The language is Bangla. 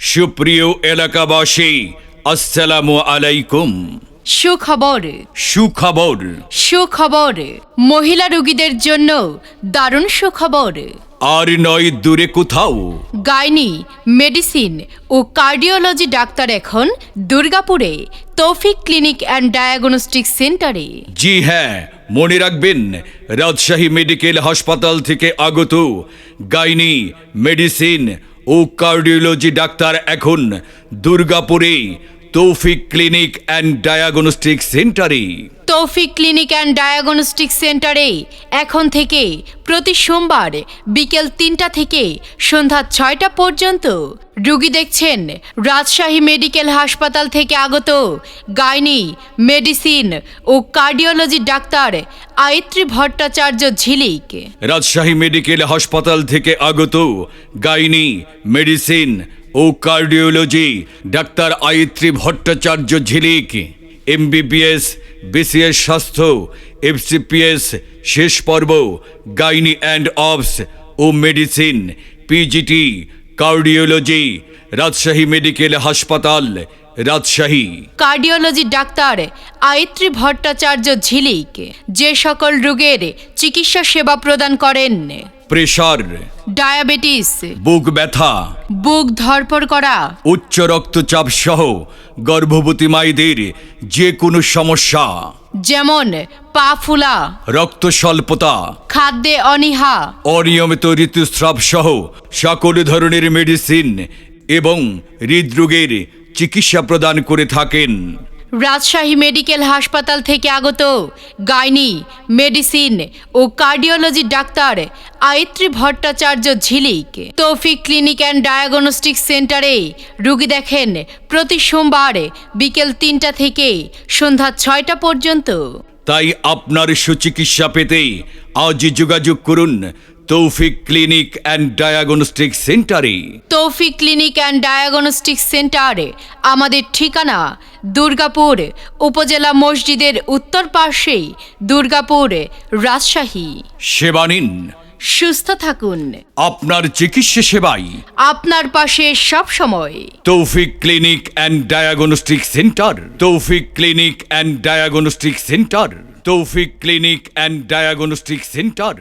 সুপ্রিয় এলাকাবাসী আসসালামু আলাইকুম। সুখবর। সুখবর। সুখবর। মহিলা রোগীদের জন্য দারুণ সুখবর। আর নয় দূরে কোথাও। গাইনি মেডিসিন ও কার্ডিওলজি ডাক্তার এখন দুর্গাপুরে তৌফিক ক্লিনিক অ্যান্ড ডায়াগনস্টিক সেন্টারে। জি হ্যাঁ মনে রাখবেন রাজশাহী মেডিকেল হাসপাতাল থেকে আগত গাইনি মেডিসিন ও কার্ডিওলজি ডাক্তার এখন দুর্গাপুরে তৌফিক ক্লিনিক অ্যান্ড ডায়াগনস্টিক সেন্টারে। তৌফিক ক্লিনিক অ্যান্ড ডায়াগনস্টিক সেন্টারে এখন থেকে প্রতি সোমবার বিকেল তিনটা থেকে সন্ধ্যা ছয়টা পর্যন্ত রুগী দেখছেন রাজশাহী মেডিকেল হাসপাতাল থেকে আগত গাইনি মেডিসিন ও cardiology doctor Ayatri Bhattacharya Jhilik. Rajshahi medical হাসপাতাল থেকে আগত গাইনি মেডিসিন ও cardiology doctor Ayatri Bhattacharya Jhilik MBBS BCS স্বাস্থ্য এফসিপিএস শেষ পর্ব gynae and obs O medicine PGT cardiology Rajshahi medical হাসপাতাল, রাজশাহী। কার্ডিওলজি ডাক্তার আয়ত্রী ভট্টাচার্য ঝিলিক, যে সকল রোগের চিকিৎসা সেবা প্রদান করেন। প্রেশার ডায়াবেটিস বুক ব্যথা বুক ধরপড় করা উচ্চ রক্তচাপ সহ গর্ভবতী মায়েদের যে কোনো সমস্যা। যেমন পা ফুলা রক্ত স্বল্পতা খাদ্যে অনীহা অনিয়মিত ঋতুস্রাব সহ সকল ধরনের মেডিসিন এবং হৃদরোগের চিকিৎসা প্রদান করে থাকেন। রাজশাহী মেডিকেল হাসপাতাল থেকে আগত gynae, medicine O cardiology doctor Ayatri Bhattacharya Jhilik. Taufiq clinic and diagnostic সেন্টারে রুগী দেখেন প্রতি সোমবার বিকেল তিনটা থেকে সন্ধ্যা ছয়টা পর্যন্ত। তাই আপনার সুচিকিৎসা পেতে আজই যোগাযোগ করুন তৌফিক ক্লিনিক অ্যান্ড ডায়াগনস্টিক সেন্টারে তৌফিক ক্লিনিক অ্যান্ড ডায়াগনস্টিক সেন্টারে আমাদের ঠিকানা দুর্গাপুর উপজেলা মসজিদের উত্তর পার্শ্বে দুর্গাপুর রাজশাহী। সেবা নিন। সুস্থ থাকুন। আপনার চিকিৎসা সেবাই। আপনার পাশে সব সময় Taufiq clinic and diagnostic centre Taufiq clinic and diagnostic centre Taufiq clinic and diagnostic centre